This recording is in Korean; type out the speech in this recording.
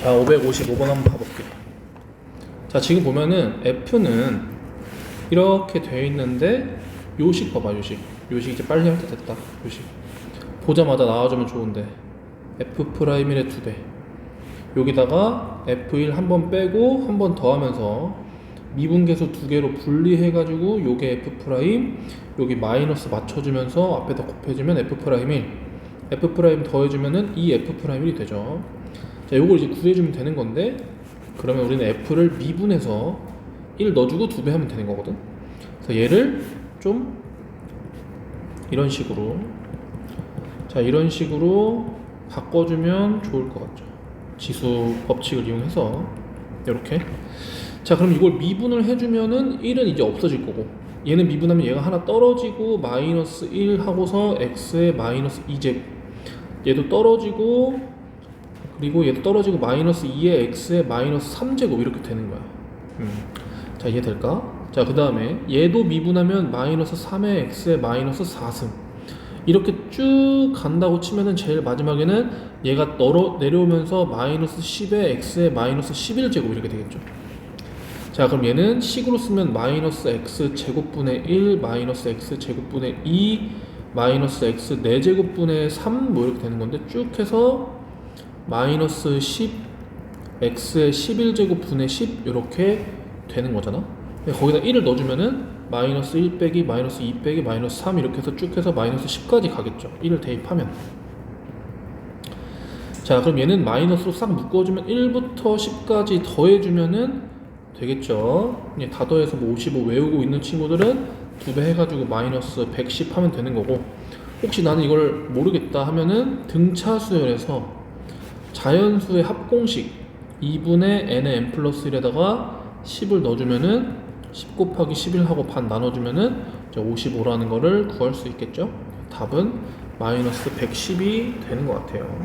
자, 555번 한번 봐볼게요. 자, 지금 보면은 F는 이렇게 돼 있는데 요식 봐봐, 요식. 요식 이제 빨리 할 때 됐다. 요식. 보자마자 나와주면 좋은데 F 프라임일의 두 배. 여기다가 F1 한 번 빼고 한 번 더 하면서 미분계수 두 개로 분리해가지고 요게 F 프라임 여기 마이너스 맞춰주면서 앞에다 곱해주면 F 프라임 1 F 프라임 더해주면은 이 F 프라임 1이 되죠 자 요걸 이제 구해주면 되는 건데 그러면 우리는 F를 미분해서 1 넣어주고 두배 하면 되는 거거든? 그래서 얘를 좀 이런 식으로 자 이런 식으로 바꿔주면 좋을 것 같죠? 지수 법칙을 이용해서. 이렇게. 자 그럼 이걸 미분을 해주면은 1은 이제 없어질 거고 얘는 미분하면 얘가 하나 떨어지고 마이너스 1 하고서 x의 마이너스 2제곱 얘도 떨어지고 그리고 얘도 떨어지고 마이너스 2의 x의 마이너스 3제곱 이렇게 되는 거야 음. 자 이해될까? 자 그 다음에 얘도 미분하면 마이너스 3의 x의 마이너스 4승 이렇게 쭉 간다고 치면은 제일 마지막에는 얘가 떨어 내려오면서 마이너스 10의 x의 마이너스 11제곱 이렇게 되겠죠. 자 그럼 얘는 식으로 쓰면 마이너스 x 제곱분의 1 마이너스 x 제곱분의 2 마이너스 x 4제곱분의 3 뭐 이렇게 되는 건데 쭉 해서 마이너스 10 x의 11제곱 분의 10 이렇게 되는 거잖아. 거기다 1을 넣어주면은 마이너스 1 빼기 마이너스 2 빼기 마이너스 3 이렇게 해서 쭉 해서 마이너스 10까지 가겠죠. 1을 대입하면. 자 그럼 얘는 마이너스로 싹 묶어주면 1부터 10까지 더해주면은 되겠죠? 예, 다 더해서 뭐 55 외우고 있는 친구들은 두 배 해가지고 마이너스 110 하면 되는 거고. 혹시 나는 이걸 모르겠다 하면은 등차수열에서 자연수의 합공식 2분의 n의 n 플러스 1에다가 10을 넣어주면은 10 곱하기 11 하고 반 나눠주면은 55라는 거를 구할 수 있겠죠? 답은 마이너스 110이 되는 것 같아요.